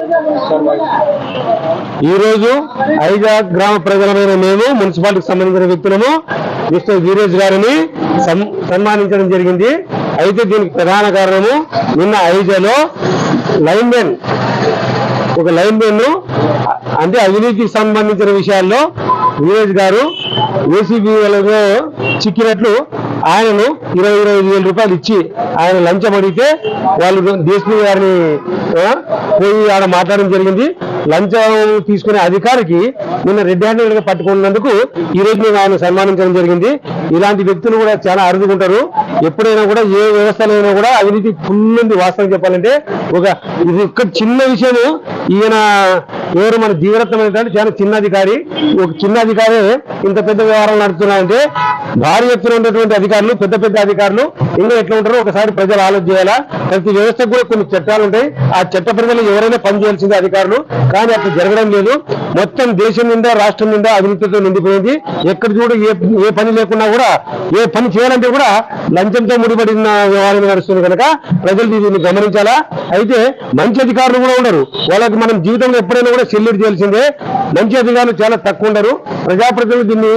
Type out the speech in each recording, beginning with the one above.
ఈరోజు ఈ రోజు ఐజా గ్రామ ప్రజలమైన మేము మున్సిపాలిటీకి సంబంధించిన వ్యక్తులను మిస్టర్ వీరేష్ గారిని సన్మానించడం జరిగింది. అయితే దీనికి ప్రధాన కారణము నిన్న ఐజాలో లైన్మెన్ ఒక లైన్మెన్ అంటే అవినీతికి సంబంధించిన విషయాల్లో వీరేష్ గారు ఏసీబీలలో చిక్కినట్లు ఆయనను ఇరవై ఇరవై ఐదు వేల రూపాయలు ఇచ్చి ఆయన లంచం అడిగితే వాళ్ళు డిఎస్పీ గారిని పోయి ఆడ మాట్లాడడం జరిగింది. లంచం తీసుకునే అధికారికి నిన్న రెడ్ హ్యాండెడ్గా పట్టుకున్నందుకు ఈ రోజు మేము ఆయన సన్మానించడం జరిగింది. ఇలాంటి వ్యక్తులు కూడా చాలా అరుదుకుంటారు ఎప్పుడైనా కూడా ఏ వ్యవస్థలో కూడా అవినీతి ఫుల్ ఉంది వాస్తవం చెప్పాలంటే. ఒక ఇది ఒక చిన్న విషయం ఈయన ఎవరు మన జీవరత్నం ఏంటంటే చాలా చిన్న అధికారి. ఒక చిన్న అధికారి ఇంత పెద్ద వ్యవహారం నడుస్తున్నారంటే భారీ ఎత్తున ఉన్నటువంటి అధికారులు పెద్ద పెద్ద అధికారులు ఇంకా ఎట్లా ఉంటారో ఒకసారి ప్రజలు ఆలోచన చేయాలా ప్రతి వ్యవస్థకు కూడా కొన్ని చట్టాలు ఉంటాయి. ఆ చట్ట పరిధిలో ఎవరైనా పనిచేయాల్సిందే అధికారులు. కానీ అట్లా జరగడం లేదు. మొత్తం దేశం నిండా రాష్ట్రం నిండా అవినీతితో నిండిపోయింది. ఎక్కడ చూడు ఏ ఏ పని లేకున్నా కూడా ఏ పని చేయాలంటే కూడా లంచంతో ముడిపడిన వ్యవహారం నడుస్తుంది కనుక ప్రజలు దీన్ని గమనించాలా? అయితే మంచి అధికారులు కూడా ఉండరు. వాళ్ళకి మనం జీవితంలో ఎప్పుడైనా కూడా సెల్యూట్ చేయాల్సిందే. మంచి అధికారులు చాలా తక్కువ ఉండరు. ప్రజాప్రతినిధులు దీన్ని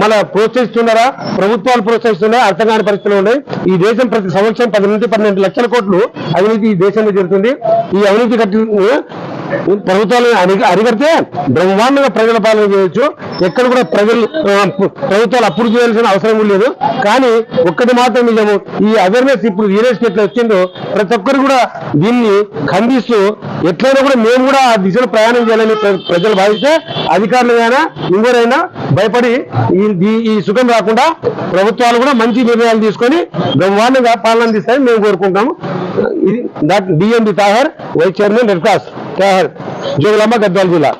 మన ప్రోత్సహిస్తున్నారా? ప్రభుత్వాలు ప్రోత్సహిస్తున్నాయి? అర్థం కాని పరిస్థితులు ఉన్నాయి. ఈ దేశం ప్రతి సంవత్సరం పది నుంచి పన్నెండు లక్షల కోట్లు అవినీతి ఈ దేశంలో జరుగుతుంది. ఈ అవినీతి కట్టి ప్రభుత్వాలు అరిగడితే బ్రహ్మాండంగా ప్రజల పాలన చేయొచ్చు. ఎక్కడ కూడా ప్రజలు ప్రభుత్వాలు అప్పుడు చేయాల్సిన అవసరం లేదు. కానీ ఒక్కటి మాత్రం నిజము ఈ అవేర్నెస్ ఇప్పుడు వీరేష్ ఎట్లా వచ్చిందో ప్రతి ఒక్కరు కూడా దీన్ని ఖండిస్తూ ఎట్లయినా కూడా మేము కూడా ఆ దిశలో ప్రయాణం చేయాలని ప్ర- ప్రజలు భావిస్తే అధికారులు అయినా ఇంకోరైనా భయపడి ఈ- సుఖం రాకుండా ప్రభుత్వాలు కూడా మంచి నిర్ణయాలు తీసుకొని బ్రహ్మాండంగా పాలన అందిస్తాయని మేము కోరుకుంటాము. ఇది doctor DMD Tahir vice chairman red cross. कहर जोगलामा गद्वाल जिला।